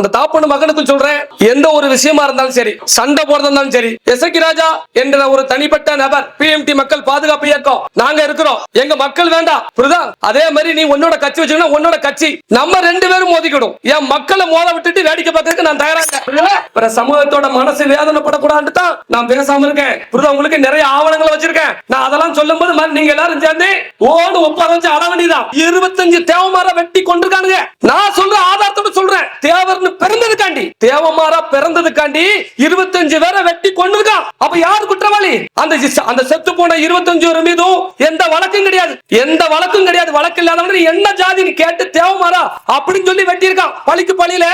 அந்த தாப்பன மகனுக்கு சொல்றேன். எந்த ஒரு விஷயமா இருந்தாலும் சரி சண்டை போறதா இருந்தாலும் சரி எசக்கி ராஜா என்ற ஒரு தனிப்பட்ட நபர் பிஎம்டி மக்கள் பாதுகாப்பு இயக்கம். நாங்க இருக்கிறோம். எங்க மக்கள் வேண்டாம். புரியுதா? அதே மாதிரி நீ உன்னோட கட்சி வச்சுக்கணும் உன்னோட கட்சி. நம்ம ரெண்டு பேரும் மோதிக்கணும் என் மக்களை மோத விட்டுட்டு வேடிக்கை பார்க்கறதுக்கு நான் தயாராக இருக்கேன். சமூகத்தோட மனசு வேதனை படக்கூடாது தான் நான் பேசாம இருக்கேன். புரியுதா? உங்களுக்கு நிறைய ஆவணங்களை வச்சிருக்கேன். நான் அதெல்லாம் சொல்லும் போது நீங்க எல்லாரும் சேர்ந்து ஓடு ஒப்பாத வச்சு அட வேண்டியதான் இருபத்தஞ்சு தேவமாரா வெட்டி கொண்டிருக்கானுங்க. நான் சொல்ற ஆதாரத்தோட சொல்றேன். தேவர்னு பிறந்ததுக்காண்டி. தேவமாரா பிறந்ததுக்காண்டி இருபத்தஞ்சு பேரை வெட்டி கொண்டிருக்கான் அப்ப யார் குற்றவாளி? அந்த அந்த செத்து போன இருபத்தஞ்சு பேர் மீதும் எந்த வழக்கும் கிடையாது. எந்த வழக்கும் கிடையாது. வழக்கு இல்லாதவன் என்ன ஜாதின்னு கேட்டு தேவமாரா அப்படின்னு சொல்லி வெட்டியிருக்கான். பழிக்கு பழியில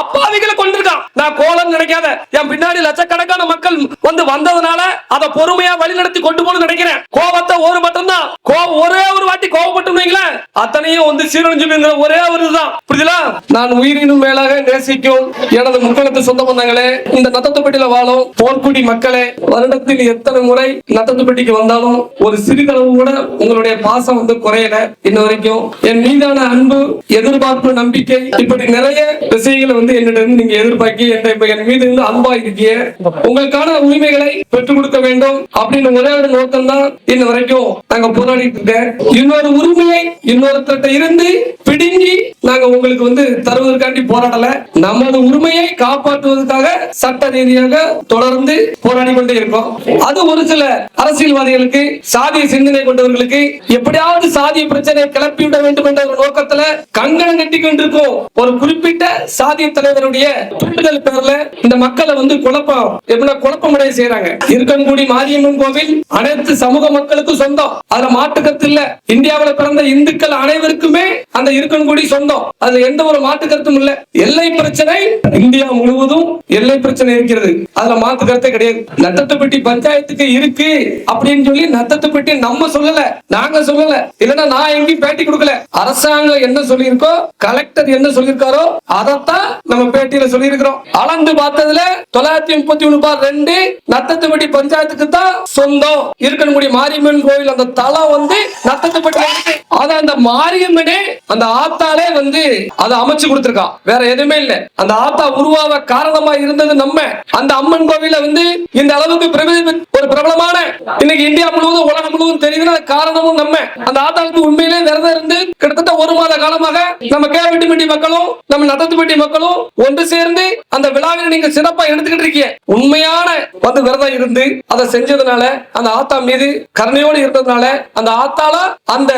அப்பாவிகளை கொண்டிருக்கான் நான் கோலம் நினைக்காத. என் பின்னாடி லட்சக்கணக்கான மக்கள் வந்து வந்ததுனால அதை பொறுமையா வழி நடத்தி கொண்டு போகணும்னு நினைக்கிறேன். கோபத்தை ஒரு மட்டும் தான் கோபம் ஒரே ஒரு வாட்டி கோபப்பட்டு வைங்களேன். அத்தனையும் வந்து சீரழிஞ்சு ஒரே ஒரு இதுதான். புரியுதுல நான் உயிரினும் மேலாக நேசிக்கும் எனது முக்களத்து சொந்த பந்தங்களே இந்த நத்தத்துப்பட்டியில வாழும் போர்க்குடி மக்களே வருடத்தில் எத்தனை முறை நத்தத்துப்பட்டிக்கு வந்தாலும் ஒரு சிறிதளவு கூட உங்களுடைய பாசம் வந்து குறையல. இன்ன வரைக்கும் என் மீதான அன்பு எதிர்பார்ப்பு நம்பிக்கை இப்படி நிறைய விஷயங்களை வந்து என்னிடம் நீங்க எதிர்பார்க்கி என் என் மீது இருந்து அன்பா இருக்கீங்க உங்களுக்கான உரிமைகளை பெற்றுக் கொடுக்க வேண்டும் அப்படின்னு ஒரே ஒரு நோக்கம் தான் இன்ன வரைக்கும் நாங்க போராடிட்டு இருக்கேன். இன்னொரு உரிமையை இன்னொருத்தர்கிட்ட இருந்து பிடுங்கி நாங்க உங்களுக்கு வந்து தருவதற்காண்டி போராடல. நமது உரிமையை காப்பாற்றுவதற்காக சட்ட ரீதியாக தொடர்ந்து போராடி கொண்டே இருக்கோம். அது ஒரு சில அரசியல்வாதிகளுக்கு சாதிய சிந்தனை கொண்டவர்களுக்கு எப்படியாவது சாதிய பிரச்சனை கிளப்பிவிட வேண்டும் என்ற ஒரு நோக்கத்துல கங்கணம் கட்டி கொண்டிருக்கும். ஒரு குறிப்பிட்ட சாதிய தலைவருடைய தூண்டுதல் பேர்ல இந்த மக்களை வந்து குழப்பம் எப்படின்னா குழப்பமடைய செய்யறாங்க இருக்கன்குடி மாரியம்மன் கோவில் அனைத்து சமூக மக்களுக்கும் சொந்தம். அதுல மாட்டுக்கத்து இல்ல. இந்தியாவில் பிறந்த இந்துக்கள் அனைவருக்குமே அந்த இருக்கன்குடி சொந்தம். அதுல எந்த ஒரு மாற்று கருத்தும் இல்ல. எல்லை பிரச்சனை இந்தியா முழுவதும் எல்லை பிரச்சனை இருக்கிறது. அதுல மாத்து கருத்தை கிடையாது. நத்தத்துப்பட்டி பஞ்சாயத்துக்கு இருக்கு அப்படின்னு சொல்லி நத்தத்துப்பட்டி நம்ம சொல்லல. நாங்க சொல்லல. இல்லன்னா நான் எங்கேயும் பேட்டி கொடுக்கல. அரசாங்கம் என்ன சொல்லியிருக்கோ கலெக்டர் என்ன சொல்லியிருக்காரோ அதைத்தான் நம்ம பேட்டியில சொல்லியிருக்கிறோம். அளந்து பார்த்ததுல தொள்ளாயிரத்தி முப்பத்தி ஒண்ணு பார் ரெண்டு நத்தத்துப்பட்டி பஞ்சாயத்துக்கு தான் சொந்தம். இருக்கன்குடி மாரியம்மன் கோவில் அந்த தலம் வந்து நத்தத்துப்பட்டி இருக்கு. அத அந்த மாரியம்மனே அந்த ஆத்தாலே வந்து அதை அமைச்சு கொடுத்திருக்கான். வேற எதுவுமே இல்லை. அந்த ஆத்தா உருவாக காரணமா இருந்தது நம்ம. அந்த அம்மன் கோவில வந்து இந்த அளவுக்கு ஒரு பிரபலமான இன்னைக்கு இந்தியா முழுவதும் உலகம் முழுவதும் தெரியுதுன்னா காரணமும் நம்ம. அந்த ஆத்தாவுக்கு உண்மையிலே விரதம் இருந்து கிட்டத்தட்ட ஒரு மாத காலமாக நம்ம கேவட்டிப்பட்டி மக்களும் நம்ம நத்தத்துப்பட்டி மக்களும் ஒன்று சேர்ந்து அந்த விழாவை நீங்க சிறப்பா எடுத்துக்கிட்டு இருக்கீங்க. உண்மையான வந்து விரதம் இருந்து அதை செஞ்சதுனால அந்த ஆத்தா மீது கருணையோடு இருந்ததுனால அந்த ஆத்தால அந்த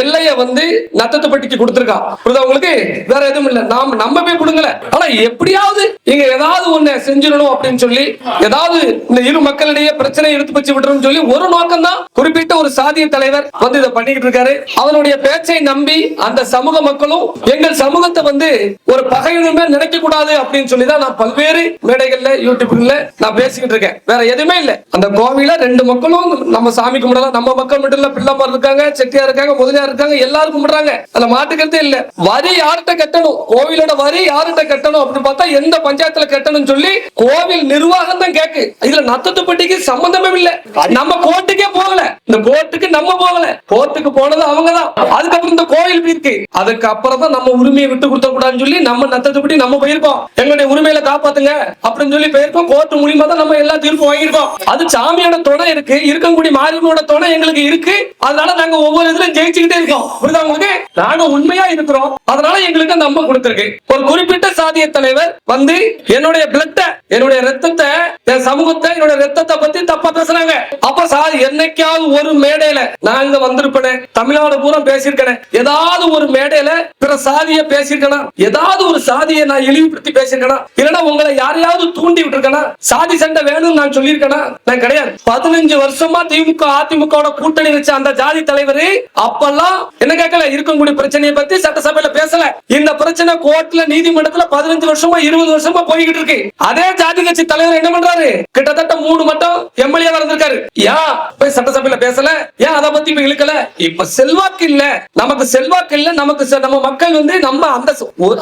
எல்லையை வந்து நத்தத்துப்பட்டிக்கு கொடுத்துருக்கா. புரியுதா உங்களுக்கு? வேற எதுவும் இல்லை. நாம நம்ம போய் கொடுங்கல ஆனா எப்படியாவது இங்க ஏதாவது ஒண்ணு செஞ்சிடணும் அப்படின்னு சொல்லி ஏதாவது இந்த இரு மக்களிடையே பிரச்சனை எடுத்து வச்சு விட்டுறோம்னு சொல்லி ஒரு நோக்கம் தான் குறிப்பிட்ட ஒரு சாதிய தலைவர் வந்து இதை பண்ணிக்கிட்டு இருக்காரு. அவனுடைய பேச்சை நம்பி அந்த சமூக மக்களும் எங்கள் சமூகத்தை வந்து ஒரு பகையுமே நினைக்க கூடாது அப்படின்னு சொல்லி தான் நான் பல்வேறு மேடைகள்ல யூடியூப்ல நான் பேசிக்கிட்டு இருக்கேன். வேற எதுவுமே இல்ல. அந்த கோவில ரெண்டு மக்களும் நம்ம சாமி கும்பிடலாம். நம்ம மக்கள் மட்டும் இல்ல பிள்ளைமார் இருக்காங்க செட்டியார் இருக்காங்க முதலியார் இருக்காங்க எல்லாரும் கும்பிடுறாங்க. அதுல மாட்டுக்கிறதே இல்ல. வரி யார்கிட்ட கட்டணும்? கோவிலோட வரி யார்கிட்ட கட்டணும் அப்படின்னு பார்த்தா எந்த பஞ்சாயத்துல கட்டணும்னு சொல்லி கோவில் நிர்வாகம் தான் கேக்கு. இதுல நத்தத்துப்பட்டிக்கு சம்பந்தமே இல்ல. நம்ம கோர்ட்டுக்கே போகல. இந்த கோர்ட்டுக்கு நம்ம போகல. கோர்ட்டுக்கு போனது அவங்கதான். அதுக்கப்புறம் இந்த கோயில் இருக்கு அதுக்கு அப்புறம் தான் நம்ம உரிமையை விட்டு கொடுத்த கூடாதுன்னு சொல்லி நம்ம நத்தத்துப்பட்டி நம்ம போயிருக்கோம். எங்களுடைய உரிமையில காப்பாத்துங்க அப்படின்னு சொல்லி போயிருக்கோம். கோர்ட் மூலியமா தான் நம்ம எல்லா தீர்ப்பு வாங்கியிருக்கோம். அது சாமியோட துணை இருக்கு. இருக்கக்கூடிய மாரியம்மனோட துணை எங்களுக்கு இருக்கு. அதனால நாங்க ஒவ்வொரு இதுல ஜெயிச்சுக்கிட்டே இருக்கோம். புரியுதா உங்களுக்கு? நாங்க உண்மையா இருக்கிறோம். அதனால எங்களுக்கு அந்த அம்மா கொடுத்திருக்கு. ஒரு குறிப்பிட்ட சாதிய தலைவர் வந்து என்னுடைய பிளட்ட என்னுடைய ரத்தத்தை என் சமூகத்தை என்னுடைய ரத்தத்தை பத்தி தப்பா பேசுறாங்க. அப்ப சார் என்னைக்காவது ஒரு மேடையில நாங்க வந்திருப்பேன் தமிழ்நாடு பூரா பேசியிருக்கேன் ஏதாவது ஒரு மேடையில பிற சாதிய பேசியிருக்கேனா ஏதாவது ஒரு சாதியை நான் இழிவுபடுத்தி பேசியிருக்கேனா இல்லைன்னா உங்களை யாரையாவது தூண்டி விட்டுருக்கேனா சாதி சண்டை வேணும்னு நான் சொல்லியிருக்கேனா நான் கிடையாது. பதினஞ்சு வருஷமா திமுக அதிமுக கூட்டணி வச்ச அந்த ஜாதி தலைவர் அப்பெல்லாம் என்ன கேட்கல இருக்கக்கூடிய பிரச்சனையை பத்தி சட்டசபையில பேசல. இந்த பிரச்சனை கோர்ட்ல நீதிமன்றத்தில் பதினஞ்சு வருஷமா இருபது வருஷமா போய்கிட்டு இருக்கு. அதே ஜாதி கட்சி தலைவர் என்ன பண்றாரு? கிட்டத்தட்ட மூணு மட்டும் எம்எல்ஏ வந்திருக்காரு ஏன் போய் சட்டசபையில பேசல? ஏன் அதை பத்தி இப்ப இழுக்கல? இப்ப செல்வாக்கு இல்ல. நமக்கு செல்வாக்கு இல்ல நமக்கு நம்ம மக்கள் வந்து நம்ம அந்த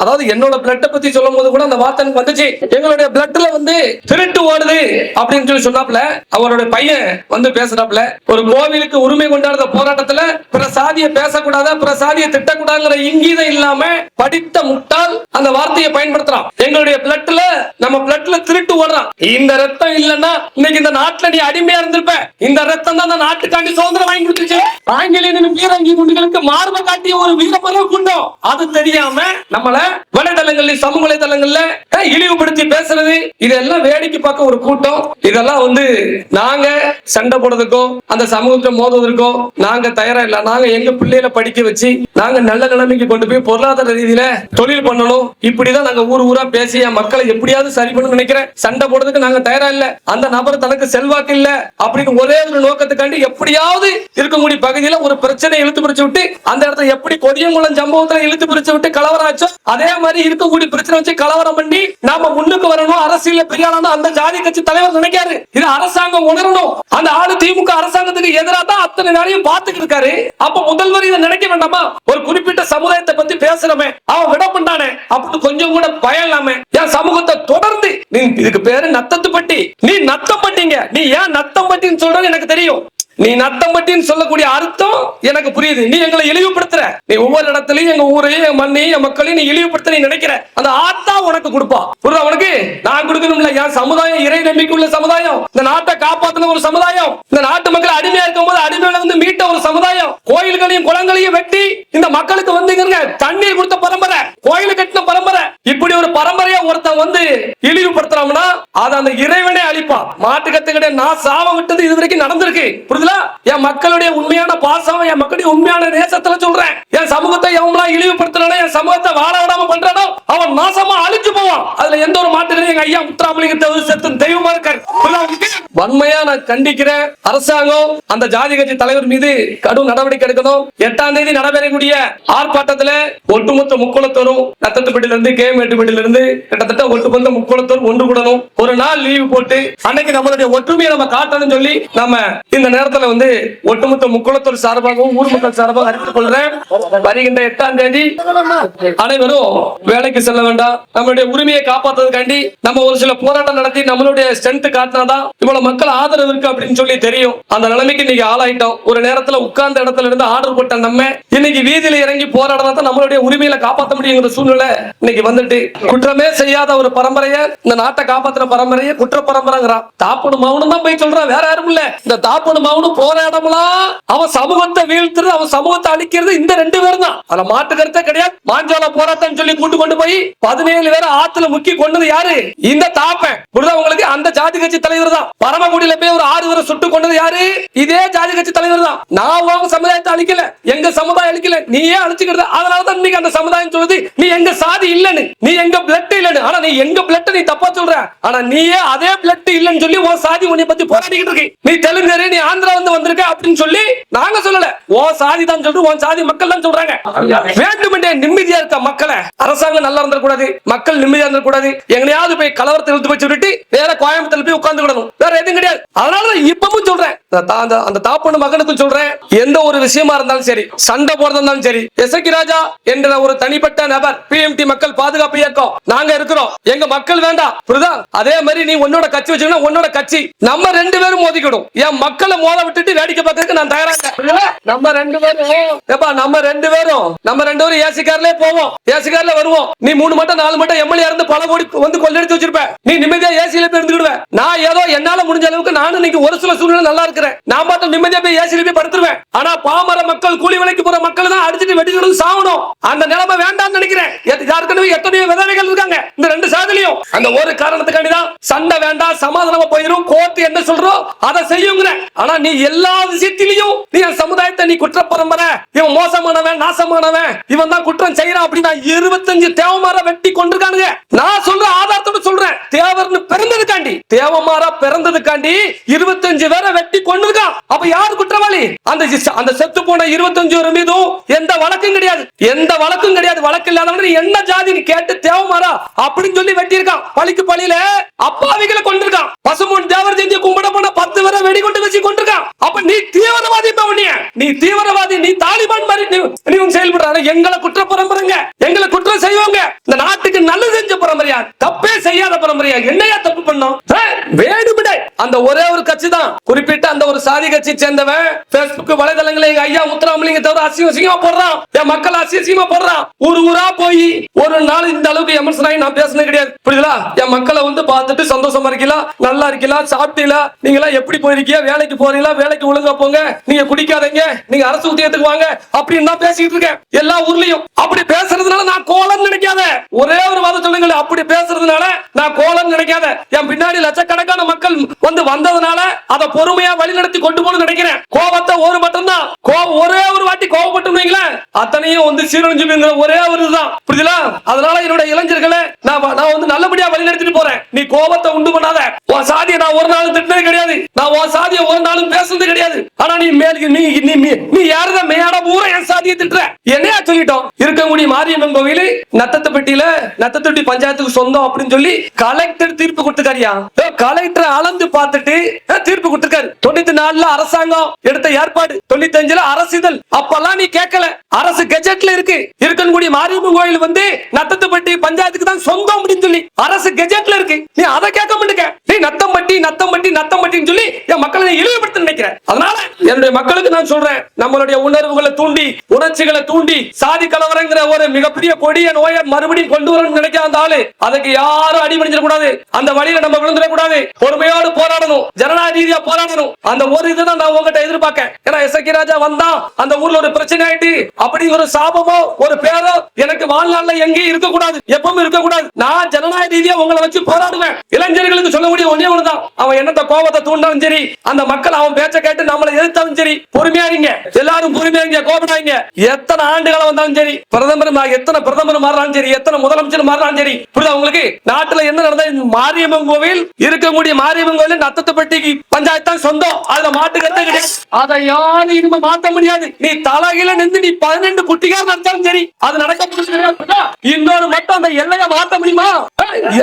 அதாவது என்னோட பிளட்டை பத்தி சொல்லும் போது கூட அந்த வார்த்தை எனக்கு வந்துச்சு. எங்களுடைய பிளட்ல வந்து திருட்டு ஓடுது அப்படின்னு சொல்லி சொன்னாப்ல அவருடைய பையன் வந்து பேசுறாப்ல ஒரு கோவிலுக்கு உரிமை கொண்டாடுற போராட்டத்துல பிற சாதியை பேசக்கூடாதா பிற சாதியை திட்டக்கூடாதுங்கிற இங்கீதம் இல்லாம படித்த முட்டால் அந்த வார்த்தையை பயன்படுத்துறான். எங்களுடைய பிளட்ல நம்ம பிளட்ல திருட்டு ஓடுறான். இந்த ரத்தம் இல்லன்னா இன்னைக்கு இந்த நாட்டுல நீ அடிமையா இருந்திருப்ப. இந்த ரத்தம் தான் அந்த நாட்டுக்காண்டி சுதந்திரம் வாங்கி கொடுத்துச்சு. ஆங்கிலேயனின் வீரங்கி குண்டுகளுக்கு மார்ப காட்டிய ஒரு வீரமர குண்டம் அது தெரியாம நம்மள வலைதளங்கள்ல சமூக வலைதளங்கள்ல இழிவுபடுத்தி பேசுறது. இதெல்லாம் வேடிக்கை பார்க்க ஒரு கூட்டம். இதெல்லாம் வந்து நாங்க சண்டை போடுறதுக்கும் அந்த சமூகத்தை மோதுவதற்கும் நாங்க தயாரா இல்ல. நாங்க எங்க பிள்ளைகளை படிக்க வச்சு நாங்க நல்ல நிலைமைக்கு கொண்டு போய் பொருளாதார ரீதியில தொழில் பண்ணணும். தான் நாங்க ஊர் ஊரா பேசி என் மக்களை எப்படியாவது சரி பண்ணணும்னு நினைக்கிறேன். சண்டை போடுறதுக்கு நாங்க தயாரா இல்ல. அந்த நபர் தனக்கு செல்வாக்கு இல்ல அப்படின்னு ஒரே ஒரு நோக்கத்துக்காண்டி எப்படியாவது இருக்கக்கூடிய பகுதியில ஒரு பிரச்சனை இழுத்து பிடிச்சு விட்டு அந்த இடத்துல எப்படி கொடியங்குளம் சம்பவத்துல இழுத்து பிடிச்சு விட்டு கலவரம் ஆச்சோ அதே மாதிரி இருக்கக்கூடிய பிரச்சனை வச்சு கலவரம் பண்ணி நாம முன்னுக்கு வரணும். அரசியல பெரியாளணும் அந்த ஜாதி கட்சி தலைவர் நினைக்காரு. இது அரசாங்கம் உணரணும். அந்த ஆளு திமுக அரசாங்கத்துக்கு எதிராக தான் அத்தனை நாளையும் பார்த்துட்டு இருக்காரு. அப்ப முதல்வர் இதை நினைக்க வேண்டாமா? ஒரு குறிப்பிட்ட சமுதாயத்தை பத்தி பேசுறமே. அவன் அப்படின்னு கொஞ்சம் கூட பயம் இல்லாம என் சமூகத்தை தொடர்ந்து நீ இதுக்கு பேரு நத்தத்து பட்டி நீ நத்தம் பட்டிங்க நீ ஏன் நத்தம் பட்டின்னு சொல்றது எனக்கு தெரியும். நீ நத்தம் பட்டின்னு சொல்லக்கூடிய அர்த்தம் எனக்கு புரியுது. நீ எங்களை இழிவுபடுத்துற. நீ ஒவ்வொரு இடத்துலயும் எங்க ஊரையும் என் மண்ணையும் என் மக்களையும் நீ இழிவுபடுத்த நீ நினைக்கிற. அந்த ஆத்தா உனக்கு கொடுப்பா. புரியுதா உனக்கு? நான் கொடுக்கணும்ல. என் சமுதாயம் இறை நம்பிக்கை உள்ள சமுதாயம். இந்த நாட்டை காப்பாத்தின ஒரு சமுதாயம். இந்த நாட்டு மக்கள் அடிமையா வந்து மீட்ட ஒரு சமுதாயம். கோயில்களையும் குளங்களையும் வெட்டி இந்த மக்களுக்கு வந்து தண்ணீர் கொடுத்த பரம்பரை கோயில் கட்டின பரம்பரை. இப்படி ஒரு பரம்பரையா ஒருத்தன் வந்து இழிவுபடுத்துறோம்னா அது அந்த இறைவனே அழிப்பான். மாட்டு கத்துக்கிட்ட நான் சாவ விட்டது இது வரைக்கும் நடந்திருக்கு. புரியுதுல என் மக்களுடைய உண்மையான பாசம் என் மக்களுடைய உண்மையான நேசத்துல சொல்றேன். என் சமூகத்தை எவன்லாம் இழிவுபடுத்துறானோ என் சமூகத்தை வாழ விடாம பண்றானோ அவன் நாசமா அழிச்சு போவான். அதுல எந்த ஒரு எங்க ஐயா முத்துராமலிங்க செத்து தெய்வமா இருக்காரு. வன்மையா நான் கண்டிக்கிறேன். அரசாங்கம் அந்த ஜாதி கட்சி தலைவர் மீது கடும் நடவடிக்கை எடுக்கணும். எட்டாம் தேதி நடைபெறக்கூடிய ஆர்ப்பாட்டத்துல ஒட்டுமொத்த முக்கோணத்தோரும் நத்தத்துப்பட்டில இருந்து கே மேட்டுப்பட்டில இருந்து கிட்டத்தட்ட ஒட்டுமொத்த முக்கோணத்தோர் ஒன்று கூடணும். ஒரு நாள் லீவு போட்டு அன்னைக்கு நம்மளுடைய ஒற்றுமையை நம்ம காட்டணும் சொல்லி நம்ம இந்த நேரத்துல வந்து ஒட்டுமொத்த முக்கோணத்தோர் சார்பாகவும் ஊர் மக்கள் சார்பாக அறிவித்துக் கொள்றேன். வருகின்ற எட்டாம் தேதி அனைவரும் வேலைக்கு செல்ல வேண்டாம். நம்மளுடைய உரிமையை காப்பாத்துறதுக்காண்டி நம்ம ஒரு சில போராட்டம் நடத்தி நம்மளுடைய ஸ்ட்ரென்த் காட்டினாதான் இவ்வளவு மக்கள் ஆதரவு இருக்கு அப்படின்னு சொல்லி தெரியும். அந்த நிலைமைக்கு இன்னைக்கு ஆளாயிட்டோம். ஒரு நேரத்துல உட்கார்ந்த இடத்துல இருந்து ஆர்டர் போட்ட நம்ம இன்னைக்கு வீதியில இறங்கி போராடினா தான் நம்மளுடைய உரிமையில காப்பாற்ற முடியுங்கிற சூழ்நிலை இன்னைக்கு வந்துட்டு. குற்றமே செய்யாத ஒரு பரம்பரைய இந்த நாட்டை காப்பாத்துற பரம்பரைய குற்ற பரம்பரைங்கிறான் தாப்பனு மௌனம் தான் போய் சொல்றான். வேற யாரும் இல்ல. இந்த தாப்பனு மௌனம் போராடமெல்லாம் அவன் சமூகத்தை வீழ்த்துறது அவன் சமூகத்தை அழிக்கிறது இந்த ரெண்டு பேரும் தான். அதுல மாட்டு கருத்தே கிடையாது. மாஞ்சால போராட்டம் சொல்லி கூட்டு கொண்டு போய் பதினேழு பேரை ஆத்துல முக்கி கொண்டது யாரு? இந்த தாப்பன் புரியுதா உங்களுக்கு? அந்த ஜாதி கட்சி தலைவர் தான். பரமக்குடியில போய் ஒரு ஆறு பேரை சுட்டு கொண்டது யாரு? இதே ஜாதி கட்சி தலைவர் தான். நான் உங்க சமுதாயத்தை அழிக்கல. எங்க சமுதாயம் அழிக்கல. நீயே அழிச்சுக்கிறது? அதனாலதான் இன்னைக்கு அந்த சமுதாயம் சொல்லுது நீ எங்க சாதி இல்லன்னு. நீ எங்க பிளட் இல்லன்னு. ஆனா நீ எங்க பிளட் நீ தப்பா சொல்ற? ஆனா நீயே அதே பிளட் இல்லன்னு சொல்லி உன் சாதி உன்னை பத்தி போராடிக்கிட்டு இருக்கு? நீ தெலுங்கரு நீ ஆந்திரா வந்து வந்திருக்க அப்படின்னு சொல்லி நாங்க சொல்லல. உன் சாதி தான் சொல்றோம் உன் சாதி மக்கள் தான் சொல்றாங்க. வேண்டுமென்றே நிம்மதியா இருக்க மக்களை அரசாங்கம் நல்லா இருந்திருக்கூடாது மக்கள் நிம்மதியா இருந்திருக்கூடாது எங்கனையாவது போய் கலவரத்தை இழுத்து போய் சொல்லிட்டு வேற கோயம்புத்தூர்ல போய் உட்கார்ந்து விடணும் வேற எதுவும் கிடையாது. அதனாலதான் இப்பவும் சொல்றேன். அந்த தா- மகனுக்கும் சொல்றேன். எந்த ஒரு விஷயமா இருந்தாலும் சரி சண்டை போறதா இருந்தாலும் சரி எசக்கி ராஜா என்ற ஒரு தனிப்பட்ட நபர் பிஎம்டி மக்கள் பாதுகாப்பு இயக்கம். நாங்க இருக்கிறோம். எங்க மக்கள் வேண்டாம். புரியுதா? அதே மாதிரி நீ உன்னோட கட்சி வச்சுக்கணும் உன்னோட கட்சி. நம்ம ரெண்டு பேரும் மோதிக்கிடும். என் மக்களை மோத விட்டுட்டு வேடிக்கை பார்க்கறதுக்கு நான் தயாராக நம்ம ரெண்டு பேரும். ஏப்பா நம்ம ரெண்டு பேரும். நம்ம ரெண்டு பேரும் ஏசி கார்லயே போவோம். ஏசி கார்ல வருவோம். நீ மூணு மட்டும் நாலு மட்டும் எம்எல்ஏ இருந்து பல கோடி வந்து எடுத்து வச்சிருப்ப நீ நிம்மதியா ஏசியில போய் இருந்துக்கிடுவேன். நான் ஏதோ என்னால முடிஞ்ச அளவுக்கு நானும் நீங்க ஒரு சில சூழ்நிலை நல்லா இருக்கிறேன். நான் மட்டும் நிம்மதியா போய் ஏசியில போய் படுத்துருவேன். ஆனா பாமர மக்கள் கூலி விலைக்கு போற மக்கள் தான் அடிச்சுட்டு வெட்டிட்டு சாகணும். அந்த நிலைமை வேண்டாம்னு நினைக்கிறேன். எத்- ஏற்கனவே எத்தனையோ விதவைகள் இருக்காங்க. இந்த ரெண்டு சாதனையும் அந்த ஒரு காரணத்துக்காண்டி தான் சண்டை வேண்டாம் சமாதானமா போயிடும் கோர்ட் என்ன சொல்றோம் அதை செய்யுங்கிற ஆனா நீ எல்லா விஷயத்திலையும் நீ என் சமுதாயத்தை நீ குற்ற பரம்பரை இவன் மோசமானவன் நாசமானவன். இவன் தான் குற்றம் செய்யறான் அப்படின்னா இருபத்தஞ்சு தேவமார வெட்டி கொண்டிருக்கானுங்க நான் சொல்ற ஆதாரத்தை தேவர்னு பிறந்ததுக்காண்டி. தேவமாரா பிறந்ததுக்காண்டி இருபத்தஞ்சு பேரை வெட்டி கொண்டிருக்கான் அப்ப யார் குற்றவாளி? அந்த அந்த செத்து போன இருபத்தஞ்சு பேர் மீதும் எந்த வழக்கும் கிடையாது. எந்த வழக்கும் கிடையாது. வழக்கு இல்லாதவன் என்ன ஜாதின்னு கேட்டு தேவமாரா அப்படின்னு சொல்லி வெட்டியிருக்கான் பழிக்கு பழியில அப்பாவிகளை கொண்டிருக்கான் பசுமூன் தேவர் செஞ்சு கும்பிட போன பத்து பேரை வெடி கொண்டு வச்சு கொண்டிருக்கான் அப்ப நீ தீவிரவாதி பவுனிய நீ தீவிரவாதி நீ தாலிபான் மாதிரி நீ செயல்படுற எங்களை குற்ற பரம்பரைங்க. எங்களை குற்றம் செய்வாங்க. இந்த நாட்டுக்கு நல்லது செஞ்ச பரம்பரையா? தப்பு செய்யாத பரம்பரையா? என்னையா தப்பு பண்ணோம்? வேணுமிடை அந்த ஒரே ஒரு கட்சி தான் குறிப்பிட்ட அந்த ஒரு சாதி கட்சி சேர்ந்தவன் பேஸ்புக் வலைதளங்களை எங்க ஐயா முத்துராமலிங்க தவிர அசிங்க அசிங்கமா போடுறான். என் மக்கள் அசிங்க அசிங்கமா போடுறான். ஊர் ஊரா போய் ஒரு நாள் இந்த அளவுக்கு எமர்சன் ஆகி நான் பேசுனது கிடையாது. புரியுதா என் மக்களை வந்து பார்த்துட்டு சந்தோஷமா இருக்கீங்களா நல்லா இருக்கீங்களா சாப்பிட்டீங்களா? நீங்களா எப்படி போயிருக்கீங்க? வேலைக்கு போறீங்களா? வேலைக்கு ஒழுங்கா போங்க. நீங்க குடிக்காதீங்க. நீங்க அரசு உத்தியத்துக்கு வாங்க. அப்படின்னு தான் பேசிட்டு இருக்கேன். எல்லா ஊர்லயும். அப்படி பேசுறதுனால நான் கோலம் நினைக்காத. ஒரே ஒரு வாதம் சொல்லுங்க அப்படி பேசுறதுனால நான் கோலம் நினைக்காத. என் பின்னாடி லட்சக்கணக்கான மக்கள் வந்து வந்ததுனால அதை பொறுமையா வழிநடத்தி கொண்டு போகணும்னு நினைக்கிறேன். கோபத்தை ஒரு மட்டும் தான் கோபம் ஒரே ஒரு வாட்டி கோபப்பட்டு வைங்களேன். அத்தனையும் வந்து சீரழிஞ்சுங்கிற ஒரே ஒரு இதுதான். புரியுதுல அதனால என்னோட இளைஞர்களை நான் நான் வந்து நல்லபடியா வழிநடத்திட்டு போறேன். நீ கோபத்தை உண்டு பண்ணாத. உன் சாதியை நான் ஒரு நாளும் திட்டினது கிடையாது. நான் உன் சாதியை ஒரு நாளும் பேசுனது கிடையாது. ஆனா நீ மேல் நீ நீ நீ- யாருதான் பூரா என் சாதியை திட்டுற? என்னையா சொல்லிட்டோம்? இருக்கக்கூடிய மாரியம்மன் கோவில் நத்தத்துப்பட்டியில நத்தத்தொட்டி பஞ்சாயத்துக்கு சொந்தம் அப்படின்னு சொல்லி கலெக்டர் தீர்ப்பு கொடுத்துக்காரியா கலெக்டர் அளந்து பார்த்துட்டு தீர்ப்பு கொடுத்துருக்காரு. தொண்ணூத்தி நாலுல அரசாங்கம் எடுத்த ஏற்பாடு தொண்ணூத்தி அஞ்சுல அரசிதழ். அப்பெல்லாம் நீ கேட்கல. அரசு கெஜெட்ல இருக்கு. இருக்கக்கூடிய மாரியம்மன் கோயில் வந்து நத்தத்துப்பட்டி பஞ்சாயத்துக்கு தான் சொந்தம் அப்படின்னு சொல்லி அரசு கெஜெட்ல இருக்கு. நீ அதை கேட்க பட்டி நத்தம் நத்தம்பட்டி நத்தம்பட்டி நத்தம்பட்டின்னு சொல்லி என் மக்களை இழிவுபடுத்த நினைக்கிறேன். அதனால என்னுடைய மக்களுக்கு நான் சொல்றேன் நம்மளுடைய உணர்வுகளை தூண்டி உணர்ச்சிகளை தூண்டி சாதி கலவரங்கிற ஒரு மிகப்பெரிய கொடிய நோயை மறுபடியும் கொண்டு வரணும்னு நினைக்காத அந்த ஆளு அதுக்கு யாரும் அடிபணிஞ்சிட கூடாது. அந்த வழியில நம்ம விழுந்துட கூடாது. பொறுமையோடு போராடணும் ஜனநாயக ரீதியா போராடணும். அந்த ஒரு இதுதான் நான் உங்ககிட்ட எதிர்பார்க்கேன். ஏன்னா எஸ்ஐகி ராஜா வந்தா அந்த ஊர்ல ஒரு பிரச்சனை ஆயிட்டு அப்படி ஒரு சாபமோ ஒரு பேரோ எனக்கு வாழ்நாள்ல எங்கேயும் இருக்க கூடாது எப்பவும் இருக்க கூடாது நான் ஜனநாயக ரீதியா உங்களை வச்சு போராடுவேன். இளைஞர்களுக்கு சொல்லக்கூடிய ஒண்ணே ஒண்ணுதான். அவன் என்னத்த கோபத்தை தூண்டாலும் சரி அந்த மக்கள் அவன் பேச்ச கேட்டு நம்மளை எதிர்த்தாலும் சரி பொறுமையா இருங்க. எல்லாரும் பொறுமையா இருங்க கோபடாங்க எத்தனை ஆண்டுகளா வந்தாலும் சரி பிரதமர் எத்தனை பிரதமர் மாறினாலும் சரி எத்தனை முதலமைச்சர் மாறினாலும் சரி புரியுதா உங்களுக்கு? நாட்டுல என்ன நடந்தது? மாரியம்மன் கோவில் இருக்கக்கூடிய மாரியம்மன் கோவில் நத்தத்துப்பட்டிக்கு பஞ்சாயத்து தான் சொந்தம். அதுல மாட்டு கத்த கிடையாது. அதை யாரும் இனிமே மாத்த முடியாது. நீ தலையில நின்று நீ பதினெண்டு குட்டிகார் நடத்தாலும் சரி அது நடக்க இன்னொரு மட்டும் அந்த எல்லையை மாத்த முடியுமா?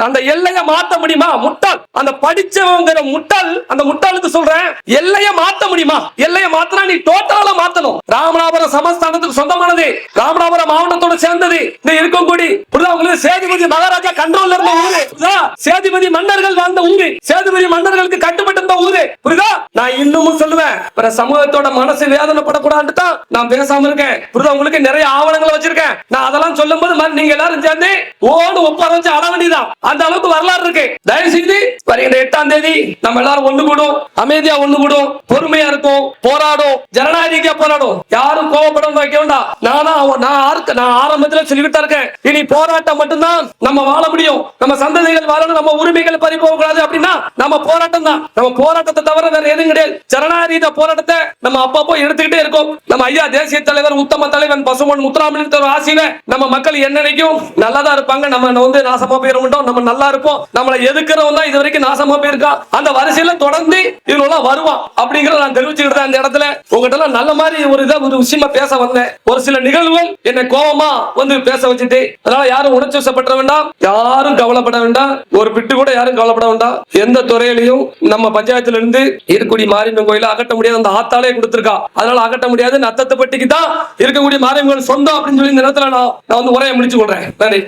அந்த எல்லையை மாத்த முடியுமா? முட்டாள். அந்த படிச்ச படிச்சவங்கிற முட்டாள் அந்த முட்டாளுக்கு சொல்றேன் எல்லையை மாத்த முடியுமா? எல்லையை மாத்தினா நீ டோட்டலா மாத்தணும். ராமநாதபுரம் சமஸ்தானத்துக்கு சொந்தமானது. ராமநாதபுரம் மாவட்டத்தோட சேர்ந்தது. இந்த இருக்கக்கூடிய புரியுதா உங்களுக்கு சேதுபதி மகாராஜா கண்ட்ரோல்ல இருந்த ஊரு. புரியுதா? சேதுபதி மன்னர்கள் வாழ்ந்த ஊரு. சேதுபதி மன்னர்களுக்கு கட்டுப்பட்டு இருந்த ஊரு. புரியுதா? நான் இன்னமும் சொல்லுவேன். பிற சமூகத்தோட மனசு வேதனைப்படக்கூடாதுன்னு தான் நான் பேசாம இருக்கேன். புரியுதா? உங்களுக்கு நிறைய ஆவணங்களை வச்சிருக்கேன். நான் அதெல்லாம் சொல்லும் போது நீங்க எல்லாரும் சேர்ந்து ஓடு ஒப்பார வச்சு அட வேண்டியதான் அந்த அளவுக்கு வரலாறு இருக்கு. தயவு செய்து வருகின்ற எட்டாம் தேதி நம்ம எல்லாரும் ஒண்ணு கூடும். அமைதியா ஒண்ணு கூடும். பொறுமையா இருக்கும் போராடும். ஜனநாயக போராடும். யாரும் கோவப்படம் வைக்க வேண்டாம். நானா நான் நான் ஆரம்பத்துல சொல்லிக்கிட்டா இருக்கேன். இனி போராட்டம் மட்டும்தான் நம்ம வாழ முடியும். நம்ம சந்ததிகள் வாழணும் நம்ம உரிமைகள் பறி போக கூடாது அப்படின்னா நம்ம போராட்டம் தான். நம்ம போராட்டத்தை தவிர வேற எதுவும் கிடையாது. ஜனநாயக போராட்டத்தை நம்ம அப்பப்போ எடுத்துக்கிட்டே இருக்கோம். நம்ம ஐயா தேசிய தலைவர் உத்தம தலைவன் பசுமன் முத்துராமலிங்க ஆசியில நம்ம மக்கள் என்னைக்கும் நல்லதா இருப்பாங்க. நம்ம வந்து நாசமா போயிருந்தோம் நம்ம நல்லா இருப்போம். நம்மளை எதுக்குறவன் தான் இது வரைக்கும் நாசமா போயிருக்கா. அந்த வரிசையில தொடர்ந்து இவங்க வருவான் அப்படிங்கிறத நான் தெரிவிச்சுக்கிட்டு அந்த இடத்துல உங்ககிட்ட எல்லாம் நல்ல மாதிரி ஒரு இதை ஒரு விஷயமா பேச வந்தேன். ஒரு சில நிகழ்வுகள் என்னை கோபமா வந்து பேச வச்சுட்டு அதனால யாரும் உணர்ச்சி வசப்பட வேண்டாம். யாரும் கவலைப்பட வேண்டாம். ஒரு பிட்டு கூட யாரும் கவலைப்பட வேண்டாம். எந்த துறையிலையும் நம்ம பஞ்சாயத்துல இருந்து இருக்கக்கூடிய மாரியம்மன் கோயில அகட்ட முடியாது. அந்த ஆத்தாலே கொடுத்திருக்கா. அதனால அகட்ட முடியாது. நத்தத்தை பட்டிக்கு தான் இருக்கக்கூடிய மாரியம்மன் சொந்தம் அப்படின்னு சொல்லி இந்த நேரத்துல நான் நான் வந்து உரையை முடிச்சு கொள்றேன். நன்றி.